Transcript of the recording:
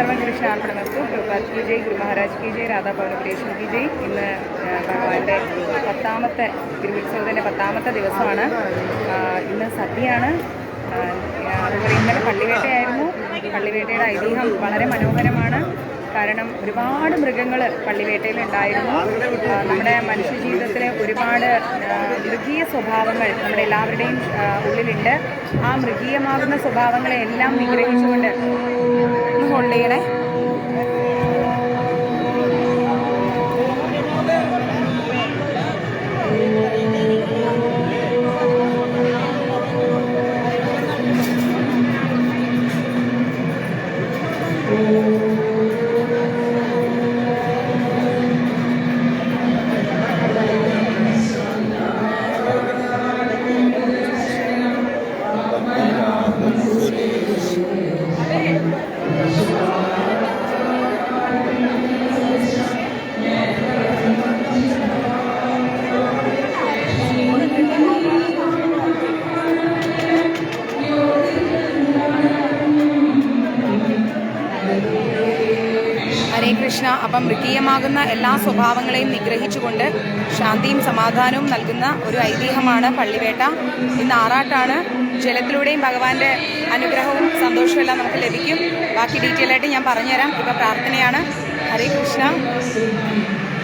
സർവകൃഷ്ണ അർപ്പണമസ്തു പ്രഭാത് കി ജയ് ഗുരു മഹാരാജ് കി ജയ് രാധാ പൗർണപുരേശ്വർ കി ജയ്. ഇന്ന് ഭഗവാന്റെ പത്താമത്തെ തിരുവുത്സവത്തിന്റെ പത്താമത്തെ ദിവസമാണ്. ഇന്ന് സദ്യയാണ്. അതുപോലെ ഇന്നലെ പള്ളിവേട്ടയായിരുന്നു. പള്ളിവേട്ടയുടെ ഐതിഹ്യം വളരെ മനോഹരമാണ്. കാരണം ഒരുപാട് മൃഗങ്ങൾ പള്ളിവേട്ടയിൽ ഉണ്ടായിരുന്നു നമ്മുടെ മനുഷ്യജീവിതത്തിലെ ഒരുപാട് മൃഗീയ സ്വഭാവങ്ങൾ നമ്മുടെ എല്ലാവരുടെയും ഉള്ളിലുണ്ട്. ആ മൃഗീയമാകുന്ന സ്വഭാവങ്ങളെ എല്ലാം നിഗ്രഹിച്ചുകൊണ്ട് ഒന്ന് ഹോൾഡ് ചെയ്യണേ ഹരേ കൃഷ്ണ. അപ്പം മൃഗീയമാകുന്ന എല്ലാ സ്വഭാവങ്ങളെയും നിഗ്രഹിച്ചുകൊണ്ട് ശാന്തിയും സമാധാനവും നൽകുന്ന ഒരു ഐതിഹ്യമാണ് പള്ളിവേട്ട. ഇന്ന് ആറാട്ടാണ്. ജലത്തിലൂടെയും ഭഗവാന്റെ അനുഗ്രഹവും സന്തോഷവും എല്ലാം നമുക്ക് ലഭിക്കും. ബാക്കി ഡീറ്റെയിൽ ആയിട്ട് ഞാൻ പറഞ്ഞുതരാം. ഇപ്പം പ്രാർത്ഥനയാണ്. ഹരേ കൃഷ്ണ ും.